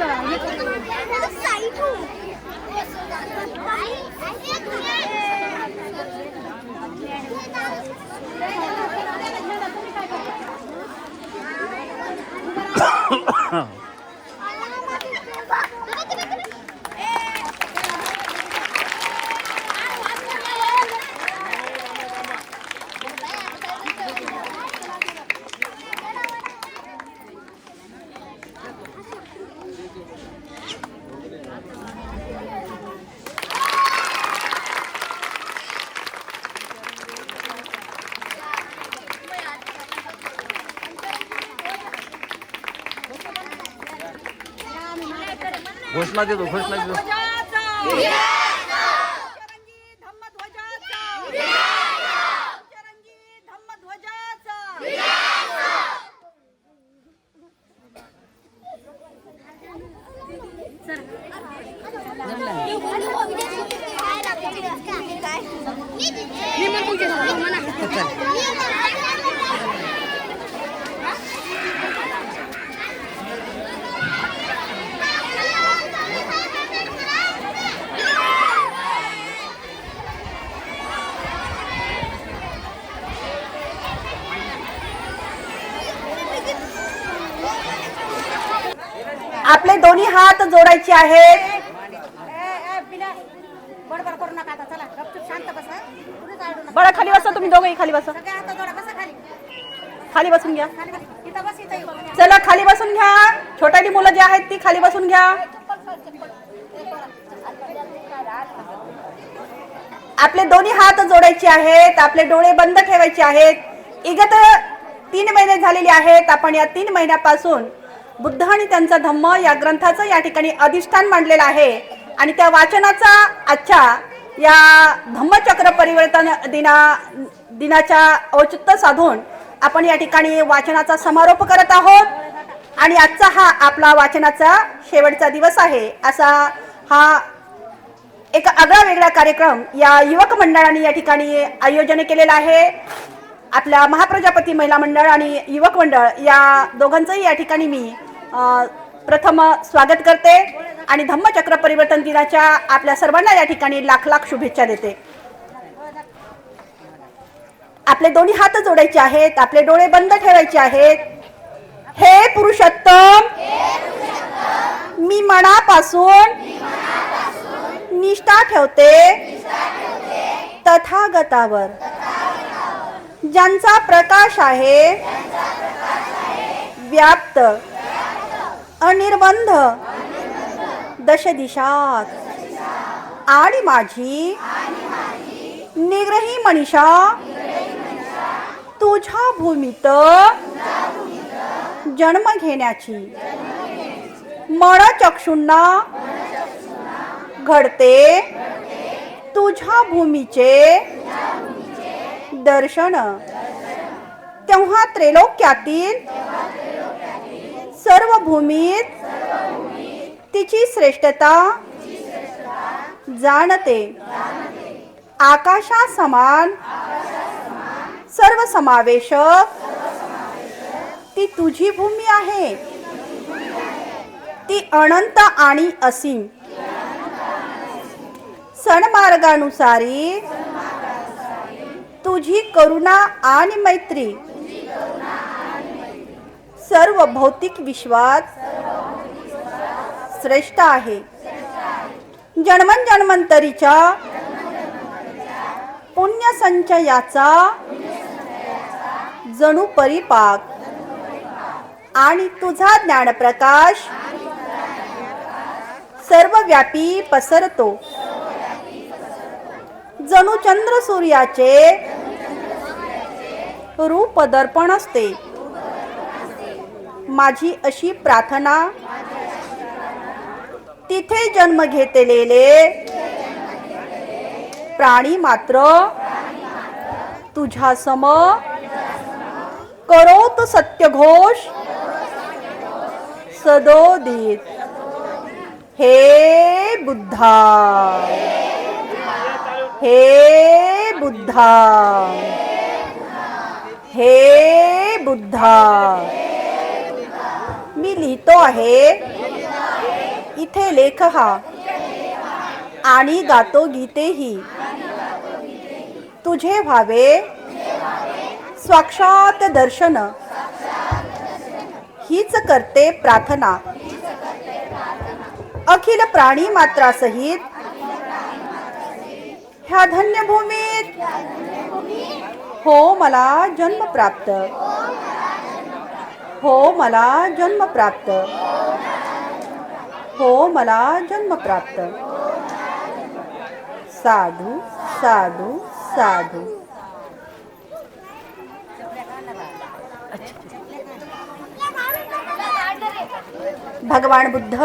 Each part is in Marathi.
哎呀，那个那个，那个啥衣服？घोषणा देतो घोषणा देतो. आपले दोन्ही हात जोडायचे आहेत. बरं खाली बसा तुम्ही दोघंही खाली बसा. खाली बसून घ्या. चला खाली बसून घ्या. छोटी मुलं जी आहेत ती खाली बसून घ्या. आपले दोन्ही हात जोडायचे आहेत. आपले डोळे बंद ठेवायचे आहेत. इगत तीन महिने झालेले आहेत. आपण या तीन महिन्यापासून बुद्ध आणि त्यांचा धम्म या ग्रंथाचं या ठिकाणी अधिष्ठान मांडलेलं आहे. आणि त्या वाचनाचा आजच्या या धम्मचक्र परिवर्तन दिना दिनाच्या औचित्य साधून आपण या ठिकाणी वाचनाचा समारोप करत आहोत. आणि आजचा हा आपला वाचनाचा शेवटचा दिवस आहे. असा हा एक आगळा वेगळा कार्यक्रम या युवक मंडळाने या ठिकाणी आयोजन केलेला आहे. आपल्या महाप्रजापती महिला मंडळ आणि युवक मंडळ या दोघांचंही या ठिकाणी मी प्रथम स्वागत करते आणि धम्मचक्र परिवर्तन दिनाच्या आपल्या सर्वांना या ठिकाणी लाख लाख शुभेच्छा देते. आपले दोन्ही हात जोडायचे आहेत आपले डोळे बंद ठेवायचे आहेत. हे पुरुषोत्तम मी मनापासून निष्ठा ठेवते तथागतावर. ज्यांचा प्रकाश आहे व्याप्त. अनिर्बंध. दश दिशात आणि माझी. निग्रही मनीषा. तुझ्या भूमीत जन्म घेण्याची. मन चक्षुंना घडते तुझ्या भूमीचे दर्शन. तेव्हा त्रैलोक्यातील सर्व भूमीत तिची श्रेष्ठता जाणते. आकाशा समान सर्व समावेशक ती तुझी भूमी आहे. ती अनंत आणि असीम. सणमार्गानुसारी तुझी करुणा आणि मैत्री सर्व भौतिक विश्वात श्रेष्ठ आहे. जन्मन जन्मंतरीच्या पुण्य संचयाचा जणू परिपाक. आणि तुझा ज्ञानप्रकाश सर्वव्यापी पसरतो. जणू चंद्र सूर्याचे रूप दर्पण असते. माझी अशी प्रार्थना. तिथे जन्म घेतलेले प्राणी मात्र तुझ्या सम करोत सत्यघोष सदोदित. हे बुद्धा. हे बुद्धा. हे बुद्धा. मी लिहितो आहे. इथे लेख हा. आणि गातो गीतेही. तुझे व्हावे. साक्षात दर्शन. हीच करते प्रार्थना. अखिल प्राणी मात्रासहित. ह्या धन्यभूमीत. हो मला जन्म प्राप्त. हो मला जन्म प्राप्त. हो मला जन्म प्राप्त. साधू साधू साधू. भगवान बुद्ध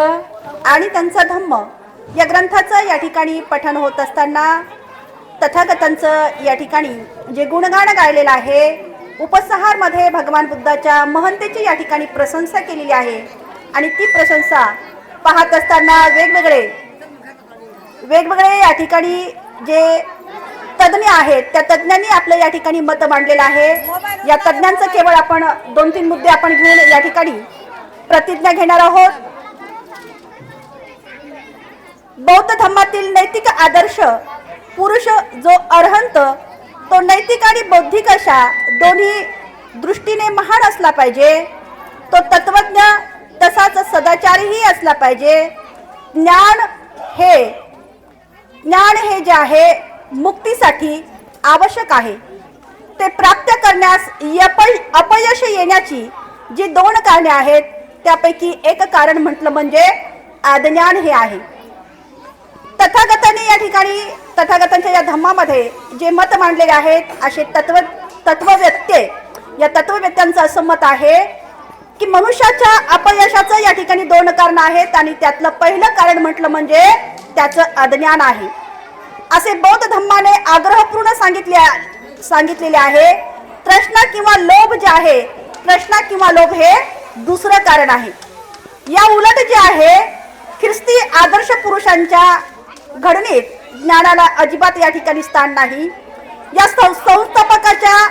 आणि त्यांचा धम्म. या ग्रंथाचं या ठिकाणी पठण होत असताना तथागतांचं या ठिकाणी जे गुणगान गायलेलं आहे उपसहारमध्ये भगवान बुद्धाच्या महंतेची या ठिकाणी प्रशंसा केलेली आहे. आणि ती प्रशंसा पाहत असताना वेगवेगळे वेगवेगळे या ठिकाणी जे तज्ज्ञ आहेत त्या तज्ज्ञांनी आपलं या ठिकाणी मत मांडलेलं आहे. या तज्ज्ञांचं केवळ आपण दोन तीन मुद्दे आपण घेऊन या ठिकाणी प्रतिज्ञा घेणार आहोत. बौद्ध धर्मातील नैतिक आदर्श पुरुष जो अर्हंत तो नैतिक आणि बौद्धिक अशा दोन्ही दृष्टीने महान असला पाहिजे. तो तत्वज्ञ तसाच सदाचारीही असला पाहिजे. ज्ञान हे ज्ञान हे जे आहे मुक्तीसाठी आवश्यक आहे. ते प्राप्त करण्यास यपय अपयश येण्याची जी दोन कारणे आहेत त्यापैकी एक कारण म्हटलं म्हणजे अज्ञान हे आहे. तथागतांनी या ठिकाणी तथागतांच्या या धम्मामध्ये जे मत मांडलेले आहेत असे तत्व तत्वव्यक्ते या तत्वव्यक्त्यांचं असं मत आहे की मनुष्याच्या अपयशाचं या ठिकाणी दोन कारण आहेत आणि त्यातलं पहिलं कारण म्हटलं म्हणजे त्याचं अज्ञान आहे. असे बौद्ध धम्माने आग्रहपूर्ण सांगितले सांगितलेले आहे तृष्णा किंवा लोभ जे आहे तृष्णा किंवा लोभ हे दुसरं कारण आहे. या उलट जे आहे ख्रिस्ती आदर्श पुरुषांच्या घडणीत ज्ञानाला अजिबात या ठिकाणी स्थान नाही. या सं- संस्थापकाच्या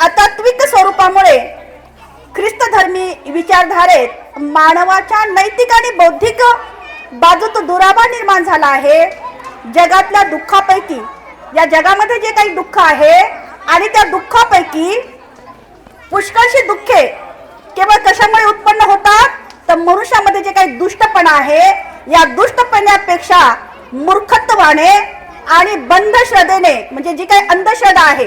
अतात्विक स्वरूपामुळे ख्रिस्तधर्मी विचारधारेत मानवाच्या नैतिक आणि बौद्धिक बाजूत दुरावा निर्माण झाला आहे. जगातल्या दुःखापैकी या जगामध्ये जे काही दुःख आहे आणि त्या दुःखापैकी पुष्कळशी दुःखे केवळ कशामुळे उत्पन्न होतात? तर मनुष्यामध्ये जे काही दुष्टपणा आहे या दुष्टपणापेक्षा मूर्खत्वाने आणि बंध श्रद्धेने म्हणजे जी काही अंधश्रद्धा आहे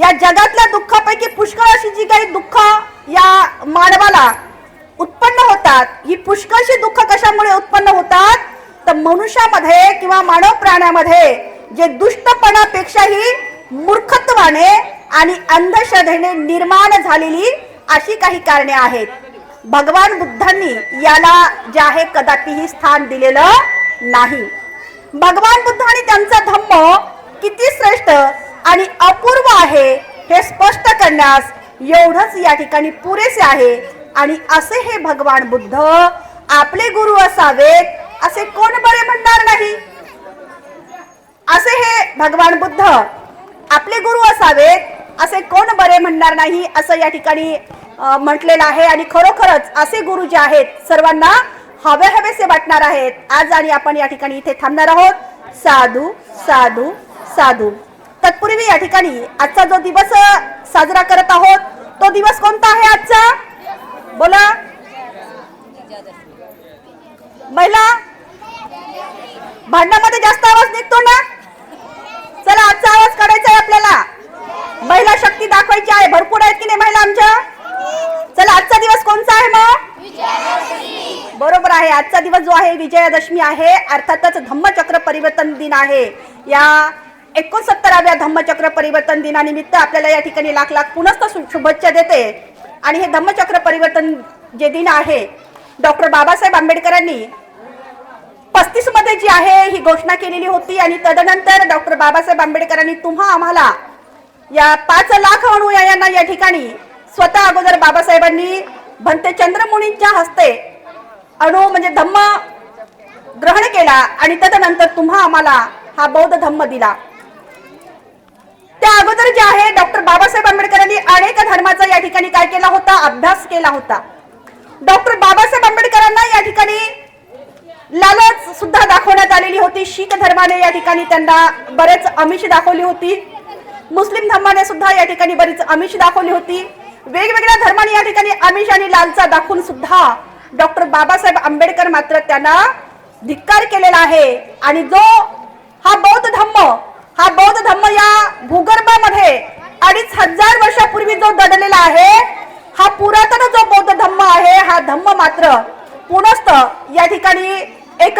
या जगातल्या दुःखापैकी पुष्कळ अशी जी काही दुःख या मानवाला उत्पन्न होतात ही पुष्कळशी दुःख कशामुळे उत्पन्न होतात? तर मनुष्यामध्ये किंवा मानव प्राण्यामध्ये जे दुष्टपणापेक्षाही मूर्खत्वाने आणि अंधश्रद्धेने निर्माण झालेली अशी काही कारणे आहेत. भगवान बुद्धांनी याला जे आहे कदापिही स्थान दिलेलं नाही. भगवान बुद्ध आणि त्यांचा धम्म किती श्रेष्ठ आणि अपूर्व आहे हे स्पष्ट करण्यास एवढंच या ठिकाणी पुरेसे आहे. आणि असे हे भगवान बुद्ध आपले गुरु असावेत असे कोण बरे म्हणणार नाही? असे हे भगवान बुद्ध आपले गुरु असावेत असे कोण बरे म्हणणार नाही असं या ठिकाणी म्हटलेलं आहे. आणि खरोखरच असे गुरु जे आहेत सर्वांना हवे हवेसे वाटणार आहेत. आज आणि आपण या ठिकाणी इथे थांबणार आहोत. साधू साधू साधू. तत्पूर्वी या ठिकाणी आजचा जो दिवस साजरा करत आहोत तो दिवस कोणता आहे आजचा? बोला. महिला भांडणामध्ये जास्त आवाज निघतो ना चला आजचा आवाज काढायचा आहे आपल्याला महिला शक्ती दाखवायची आहे भरपूर आहेत की नाही महिला आमच्या चला आजचा दिवस कोणता आहे मग बरोबर आहे आजचा दिवस जो आहे विजयादशमी आहे अर्थातच धम्मचक्र परिवर्तन दिन आहे. या एकोणसत्तराव्या धम्मचक्र परिवर्तन दिनानिमित्त आपल्याला या ठिकाणी लाख लाख पुनस्त शु- शुभेच्छा देते. आणि हे धम्मचक्र परिवर्तन जे दिन आहे डॉक्टर बाबासाहेब आंबेडकरांनी पस्तीसमध्ये जी आहे ही घोषणा केलेली होती. आणि तदनंतर डॉक्टर बाबासाहेब आंबेडकरांनी तुम्हा आम्हाला या पाच लाख अनुयायांना या ठिकाणी स्वतः अगोदर बाबासाहेबांनी भंते चंद्रमुनींच्या हस्ते अणु म्हणजे धम्म ग्रहण केला आणि त्याच्यानंतर तुम्हा आम्हाला हा बौद्ध धम्म दिला. त्या अगोदर जे आहे डॉक्टर बाबासाहेब आंबेडकरांनी अनेक धर्माचा या ठिकाणी काय केला होता? अभ्यास केला होता. डॉक्टर बाबासाहेब आंबेडकरांना या ठिकाणी लालच सुद्धा दाखवण्यात आलेली होती. शीख धर्माने या ठिकाणी त्यांना बरेच आमिष दाखवली होती. मुस्लिम धर्माने सुद्धा या ठिकाणी बरीच आमिष दाखवली होती. वेगवेगळ्या धर्माने या ठिकाणी आमिष आणि लालचा दाखवून सुद्धा डॉक्टर बाबासाहेब आंबेडकर मात्र त्यांना धिक्कार केलेला आहे. आणि जो हा बौद्ध धम्म हा बौद्ध धम्म या भूगर्भामध्ये अडीच हजार वर्षापूर्वी जो दडलेला आहे हा पुरातन जो बौद्ध धम्म आहे हा धम्म मात्र पुनस्त या ठिकाणी एक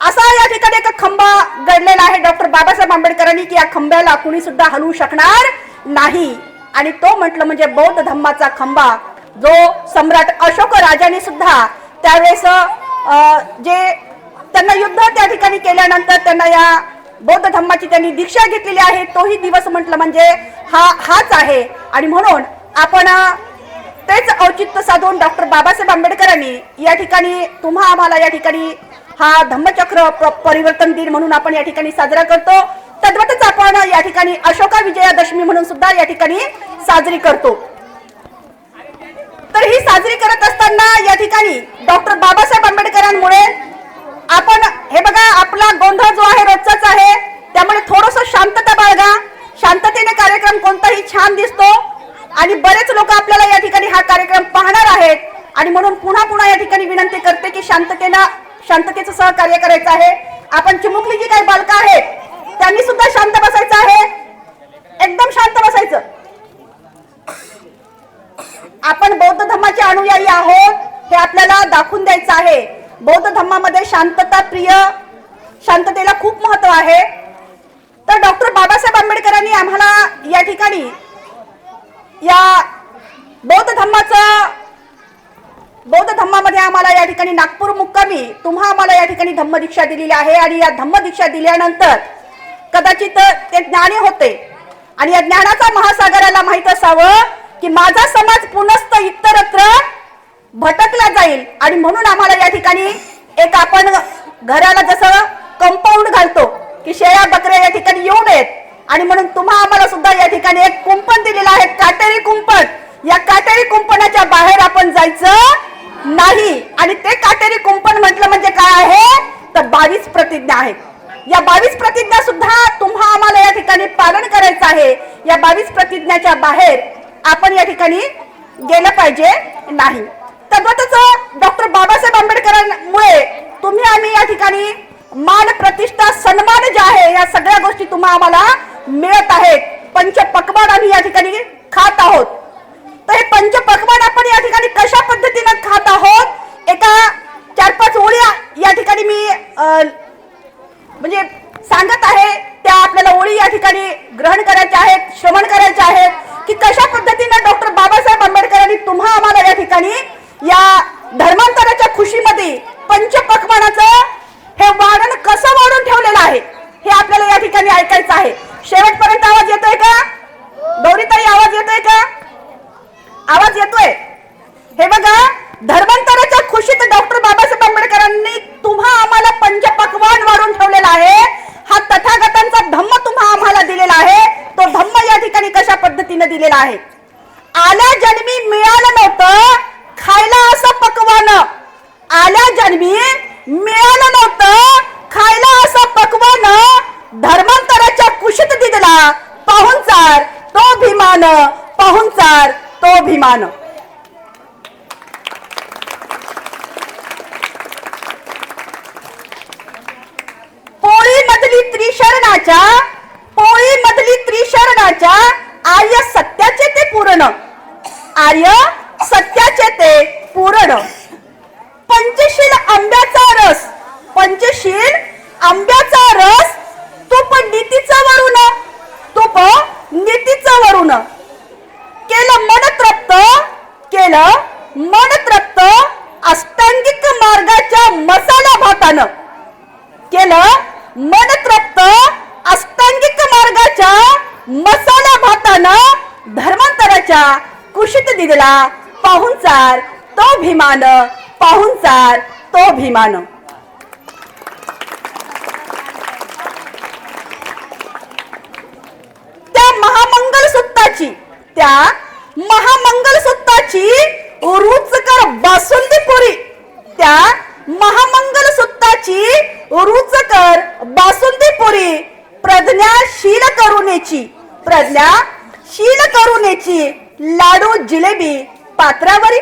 असा या ठिकाणी एक खंबा गडलेला आहे डॉक्टर बाबासाहेब आंबेडकरांनी की या खंब्याला कुणी सुद्धा हलवू शकणार नाही. आणि तो म्हटलं म्हणजे बौद्ध धम्माचा खंबा जो सम्राट अशोक राजाने सुद्धा त्यावेळेस जे त्यांना युद्ध त्या ठिकाणी केल्यानंतर त्यांना या बौद्ध धम्माची त्यांनी दीक्षा घेतलेली आहे तोही दिवस म्हटलं म्हणजे हा हाच आहे. आणि म्हणून आपण तेच औचित्य साधून डॉक्टर बाबासाहेब आंबेडकरांनी या ठिकाणी तुम्हा आम्हाला या ठिकाणी हा धम्मचक्र प- परिवर्तन दिन म्हणून आपण या ठिकाणी साजरा करतो. तद्वतच आपण या ठिकाणी अशोका विजयादशमी म्हणून सुद्धा या ठिकाणी साजरी करतो. तर ही साजरी करत असताना या ठिकाणी डॉक्टर बाबासाहेब आंबेडकरांमुळे आपण हे बघा आपला गोंधळ जो आहे रोजचाच आहे. त्यामुळे थोडस शांतता बाळगा. शांततेने कार्यक्रम कोणताही छान दिसतो. आणि बरेच लोक आपल्याला या ठिकाणी हा कार्यक्रम पाहणार आहेत. आणि म्हणून पुन्हा पुन्हा या ठिकाणी विनंती करते की शांततेला शांततेचं सहकार्य करायचं आहे. आपण चिमुकली जी काही बालकं आहेत त्यांनी सुद्धा शांत बसायचं आहे. एकदम शांत बसायचं. आपण बौद्ध धर्माचे अनुयायी आहोत हे आपल्याला दाखवून द्यायचं आहे. बौद्ध धर्मामध्ये शांतता प्रिय शांततेला खूप महत्त्व आहे. तर डॉक्टर बाबासाहेब आंबेडकरांनी आम्हाला या ठिकाणी या बौद्ध धर्माचं बौद्ध धम्मामध्ये आम्हाला या ठिकाणी नागपूर मुक्कामी तुम्हा आम्हाला या ठिकाणी धम्म दीक्षा दिलेली आहे आणि या धम्म दीक्षा दिल्यानंतर कदाचित ते ज्ञानी होते. आणि या ज्ञानाचा महासागराला माहीत असावं की माझा समाज पुनस्त इतरत्र भटकला जाईल. आणि म्हणून आम्हाला या ठिकाणी एक आपण घराला जसं कंपाऊंड घालतो की शेळ्या बकऱ्या या ठिकाणी येऊ नयेत. आणि म्हणून तुम्हा आम्हाला सुद्धा या ठिकाणी एक कुंपण दिलेलं आहे काटेरी कुंपण. या काटेरी कुंपणाच्या बाहेर आपण जायचं नाही. आणि ते काटेरी कुंपण म्हटलं म्हणजे काय आहे? तर बावीस प्रतिज्ञा आहेत. या बावीस प्रतिज्ञा सुद्धा तुम्हा आम्हाला या ठिकाणी पालन करायचं आहे. या बावीस प्रतिज्ञाच्या बाहेर आपण या ठिकाणी गेलं पाहिजे नाही. तद्वतच डॉक्टर बाबासाहेब आंबेडकरांमुळे तुम्ही आम्ही या ठिकाणी मान प्रतिष्ठा सन्मान जे आहे या सगळ्या गोष्टी तुम्हा आम्हाला मिळत आहेत. पंच पकवान आम्ही या ठिकाणी खात आहोत. तर हे पंच पकवान आपण या ठिकाणी कशा पद्धतीनं खात आहोत? एका चार पाच ओळी या ठिकाणी मी म्हणजे सांगत आहे. त्या आपल्याला ओळी या ठिकाणी ग्रहण करायच्या आहेत श्रवण करायच्या आहेत. की कशा पद्धतीने डॉक्टर बाबासाहेब आंबेडकरांनी तुम्हा आम्हाला या ठिकाणी या धर्मांतराच्या खुशीमध्ये पंचपक्वानाचं हे वाढण कसं वाढून ठेवलेलं आहे हे आपल्याला या ठिकाणी ऐकायचं आहे. शेवटपर्यंत आवाज येतोय का? गौरीताई आवाज येतोय का? आवाज येतोय? हे बघा धर्मांतराच्या खुशीत डॉक्टर बाबासाहेब आंबेडकरांनी तुम्हा आम्हाला पंचपक्वान वाढून ठेवलेलं आहे. हा तथागतांचा धम्म तुम्हा आम्हाला दिलेला आहे. तो धम्म या ठिकाणी कशा पद्धतीने दिलेला आहे? आल्या जन्मी मिळालं नव्हतं खायला असं पकवान. आल्या जन्मी मिळालं नव्हतं खायला असं पकवान. धर्मांतराच्या कुशीत दिलेला पाहुणचार तो भीमान पाहुणचार तो भीमान पोळी मधली त्रिशरणाच्या पोळी मधली त्रिशरणाच्या आर्य सत्याचे ते पूर्ण. आर्य सत्याचे ते पूर्ण. पंचशील आंब्याचा रस. पंचशील आंब्याचा रस तूप नीतीचा वरुण. तूप नीतीचा वरुण. केलं मन तृप्त केलं मन तृप्त अष्टांगिक मार्गाच्या मसाला भातानं केलं मन तृप्त अष्टांगिक मार्गाच्या मसाला भातानं धर्मांतराच्या दिला. पाहून चार तो भीमान. पाहून चार तो भीमान. त्या महामंगल सुत्ताची त्या महामंगल सुत्ताची रुचकर बासुंदी पुरी त्या महामंगल सुत्ताची रुचकर बासुंदी पुरी प्रज्ञाशील करुणेची प्रज्ञाशील करुणेची लाडू जिलेबी पात्रावरी.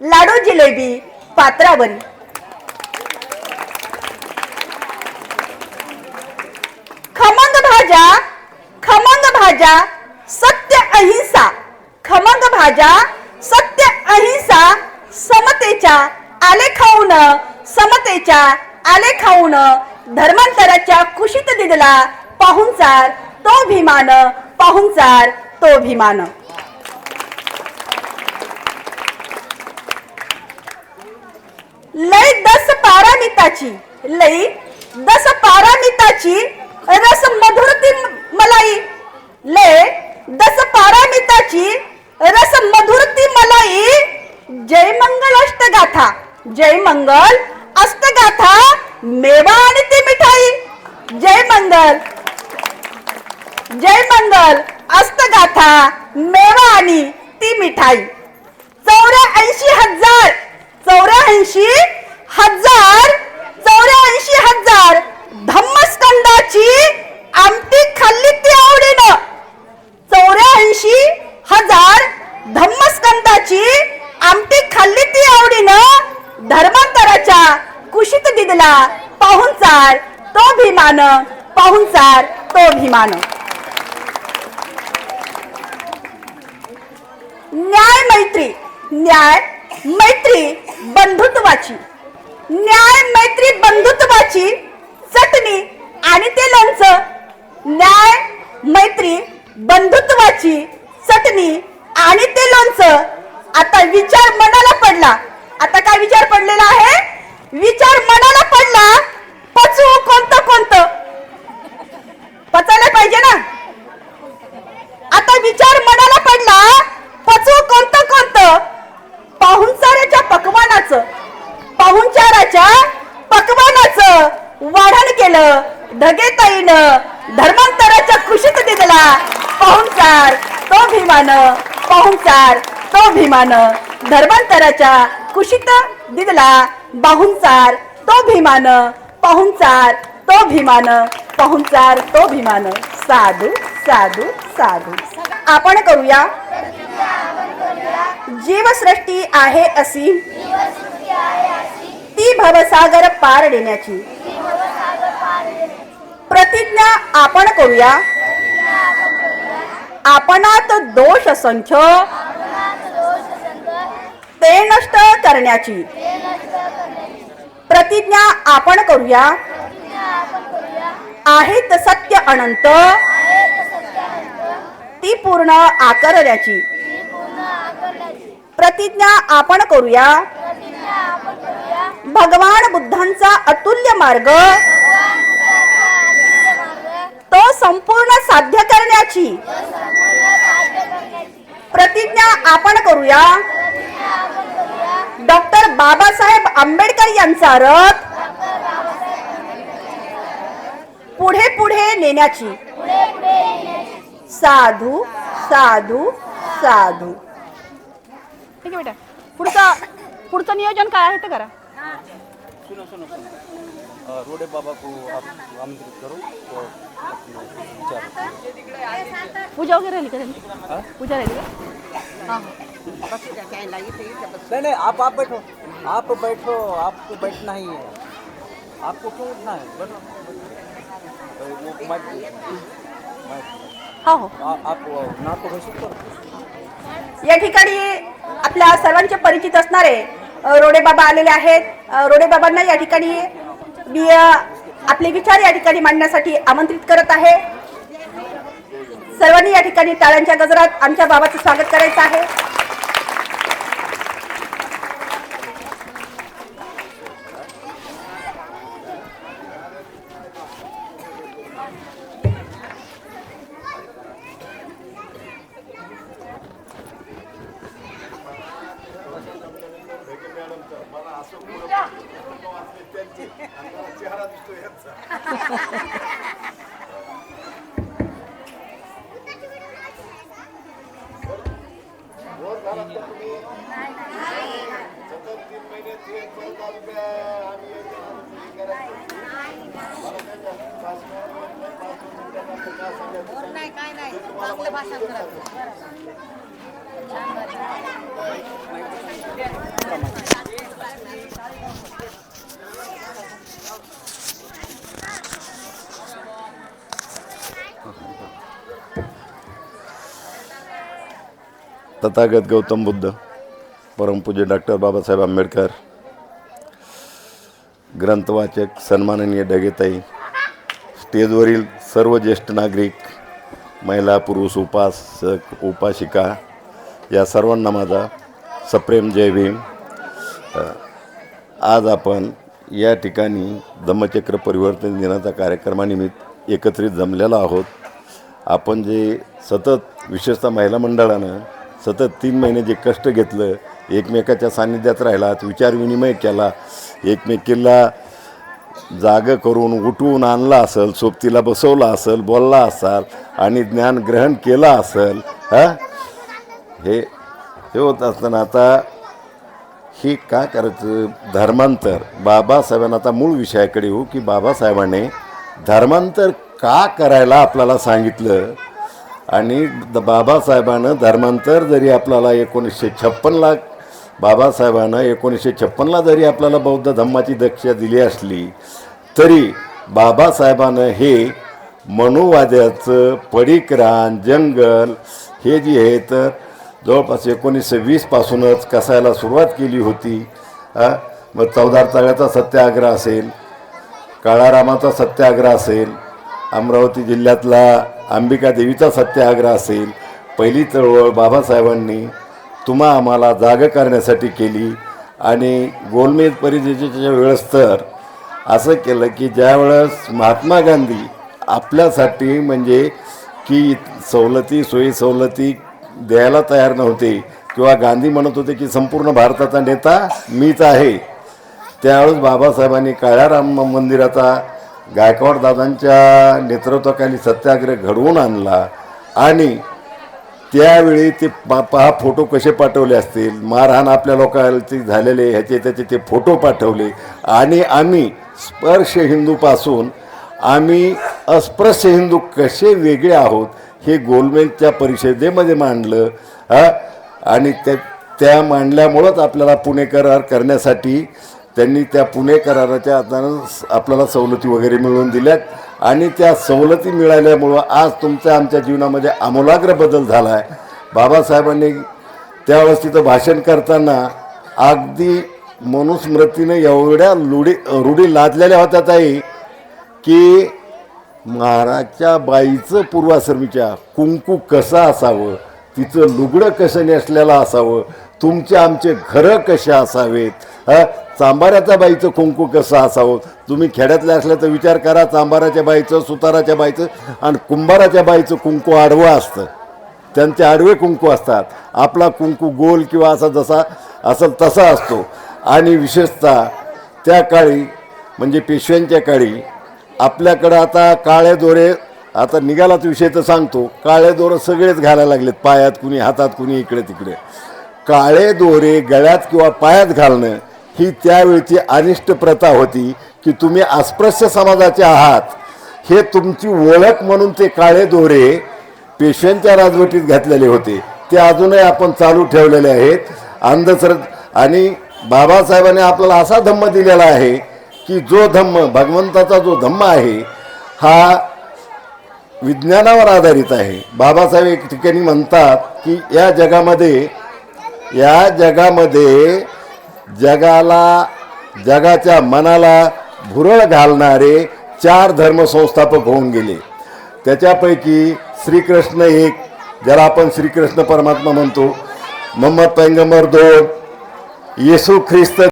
लाडू जिलेबी पात्रावरी. खमंग भाज्या खमंग भाज्या सत्य अहिंसा. खमंग भाज्या सत्य अहिंसा समतेच्या आले खाऊन समतेच्या आले खाऊन धर्मांतराच्या कुशीत दिदला पाहुणचार तो भीमान पाहुणचार तो भीमान लय दस पारामिताची लई दस पारामिताची रस मधुर ती मलाई. ले दस पारामिताची रस मधुर ती मलाई. जय मंगल अष्टगाथा जय मंगल अष्टगाथा मेवा आणि ती मिठाई. जय मंगल जय मंगल अष्टगाथा मेवा आणि ती मिठाई. चौऱ्याऐंशी हजार. चौऱ्याऐंशी हजार चौऱ्याऐंशी हजार धम्मस्कंदाची आमटी खाल्ली ती आवडीनं. चौऱ्याऐंशी हजार धम्मस्कंदाची आमटी खाल्ली ती आवडीनं धर्मांतराच्या कुशीत दिदला पाहुणचार तो भीमान पाहुणचार तो भीमान न्याय मैत्री न्याय मैत्री बंधुत्वाची. न्याय मैत्री बंधुत्व चटणी आणि ते लोणचं न्याय मैत्री बंधुत्वाची चटणी आणि ते लोणचं आता विचार मनाला पडला आता काय विचार पडलेला आहे विचार मनाला पडला पचवू कोणतं कोणतं पचायला पाहिजे ना आता विचार मनाला पडला पचवू कोणतं कोणतं पाहुणचाराच्या पकवानाचं पाहुणचाराच्या पकवानाचं वाढण केलं ढगेताईनं धर्मांतराच्या खुशीत दिला पाहुणचार तो भीमान पाहुणचार तो भीमान धर्मांतराच्या कुशीत दिदला बाहुंचार तो भीमान पाहुणचार तो भीमान पाहुणचार तो भीमान साधू साधू साधू. आपण करूया. जीवसृष्टी आहे अशी. ती भवसागर पार देण्याची. प्रतिज्ञा आपण करूया. आपणात दोष संच ते नष्ट करण्याची. प्रतिज्ञा आपण करूया. आहेत सत्य अनंत. ती पूर्ण आकारण्याची. प्रतिज्ञा आपण करूया. भगवान बुद्धांचा अतुल्य मार्ग. तो संपूर्ण साध्य करण्याची. प्रतिज्ञा आपण करूया. बाबासाहेब आंबेडकर यांचा रथ पुढे पुढे नेण्याची. साधू साधू साधू. ठीक आहे बेटा. पुढचं पुढचं नियोजन काय आहे ते करा. सुनो सुनो सुनो. अ, रोडे बाबा को आप आमंत्रित करो. पूजा वगैरे राहिली का त्यांची? पूजा राहिली का? हां नहीं नहीं आप आप बैठो. आप बैठो आपको बैठना ही है। आपको क्यों उठना है? बैठो। हो आप घोषित करो या ठिकाणी आपल्या सर्वांचे परिचित असणारे रोडे बाबा आलेले आहेत. रोडे बाबांना या ठिकाणी मी आपले विचार या ठिकाणी मांडण्यासाठी आमंत्रित करत आहे. सर्वांनी या ठिकाणी टाळ्यांच्या गजरात आमच्या बाबाचं स्वागत करायचं आहे. भाषण तथागत गौतम बुद्ध परमपूज्य डॉक्टर बाबासाहेब आंबेडकर ग्रंथवाचक सन्माननीय ढगेताई स्टेजवरील सर्व ज्येष्ठ नागरिक महिला पुरुष उपासक उपासिका या सर्वांना माझा सप्रेम जय भीम. आज आपण या ठिकाणी धम्मचक्र परिवर्तन दिनाच्या कार्यक्रमानिमित्त एकत्रित जमलेलो आहोत. आपण जे सतत विशेषतः महिला मंडळानं सतत तीन महिने जे कष्ट घेतलं एकमेकाच्या सान्निध्यात राहिलात विचारविनिमय केला एकमेकीला जाग करून उठवून आणला असेल सोबतीला बसवला असेल बोलला असाल आणि ज्ञान ग्रहण केलं असेल हा? हे हे होत असताना आता हे का करायचं? धर्मांतर. बाबासाहेबांना आता मूळ विषयाकडे येऊ की बाबासाहेबांनी धर्मांतर का करायला आपल्याला सांगितलं? आणि द- बाबासाहेबानं धर्मांतर जरी आपल्याला एकोणीसशे छप्पनला बाबासाहेबांना एकोणीसशे छप्पनला जरी आपल्याला बौद्ध धम्माची दक्षा दिली असली तरी बाबासाहेबानं हे मनोवाद्याचं पडिकरान जंगल हे जे आहे तर जवळपास एकोणीसशे वीसपासूनच कसायला सुरुवात केली होती मग चौदार तळ्याचा सत्याग्रह असेल काळारामाचा सत्याग्रह असेल अमरावती जिल्ह्यातला अंबिका देवीचा सत्याग्रह असेल पहिली चळवळ बाबासाहेबांनी तुम्हा आम्हाला जाग करण्यासाठी केली. आणि गोलमेज परिषदेच्या वेळेस तर असं केलं की ज्यावेळेस महात्मा गांधी आपल्यासाठी म्हणजे की सवलती सोयी सवलती द्यायला तयार नव्हते किंवा गांधी म्हणत होते की संपूर्ण भारताचा नेता मीच आहे. त्यावेळेस बाबासाहेबांनी काळाराम मंदिराचा गायकवाड दादांच्या नेतृत्वाखाली सत्याग्रह घडवून आणला. आणि त्यावेळी ते पा पहा फोटो कसे पाठवले असतील? मारहाण आपल्या लोकांचे झालेले ह्याचे त्याचे ते फोटो पाठवले. आणि आम्ही स्पर्श हिंदूपासून आम्ही अस्पृश्य हिंदू कसे वेगळे आहोत हे गोलमेजच्या परिषदेमध्ये मांडलं हां? आणि त्या त्या मांडल्यामुळंच आपल्याला पुणे करार करण्यासाठी त्यांनी त्या पुणे कराराच्या हातानं स- आपल्याला सवलती वगैरे मिळवून दिल्यात. आणि त्या सवलती मिळाल्यामुळं आज तुमच्या आमच्या जीवनामध्ये आमूलाग्र बदल झाला आहे बाबासाहेबांनी त्यावेळेस तिथं भाषण करताना अगदी मनुस्मृतीनं एवढ्या लुडी रूढी लादलेल्या होत्या ताई की महाराजच्या बाईचं पूर्वाश्रमीच्या कुंकू कसं असावं तिचं लुगडं कसं नेसलेलं असावं तुमचे आमचे घरं कसे असावेत? हा? बाईचं कुंकू कसं असावं? तुम्ही खेड्यातले असल्या तर विचार करा चांबाराच्या बाईचं सुताराच्या बाईचं आणि कुंभाराच्या बाईचं कुंकू आडवं असतं. त्यांचे आडवे कुंकू असतात. आपला कुंकू गोल किंवा असा जसा असेल तसा असतो. आणि विशेषतः त्या काळी म्हणजे पेशव्यांच्या काळी आपल्याकडं आता काळे दोरे आता निघालाच विषय तर सांगतो. काळे दोरे सगळेच घालायला लागलेत. पायात कुणी हातात कुणी इकडे तिकडे. काळे दोरे गळ्यात किंवा पायात घालणं ही त्यावेळची अनिष्ट प्रथा होती की तुम्ही अस्पृश्य समाजाचे आहात. हे तुमची ओळख म्हणून ते काळे दोरे पेशव्यांच्या राजवटीत घातलेले होते. ते अजूनही आपण चालू ठेवलेले आहेत. अंधश्रद्ध आणि बाबासाहेबांनी आपल्याला असा धम्म दिलेला आहे की जो धम्म भगवंताचा जो धम्म आहे हा विज्ञानावर आधारित आहे. बाबासाहेब एक ठिकाणी म्हणतात की या जगामध्ये या जगामध्ये जगाला जगाच्या मनाला भुरळ घालणारे चार धर्मसंस्थापक होऊन गेले. त्याच्यापैकी श्रीकृष्ण एक ज्याला आपण श्रीकृष्ण परमात्मा म्हणतो. मोहम्मद पैंगंबर दोन येशू ख्रिस्त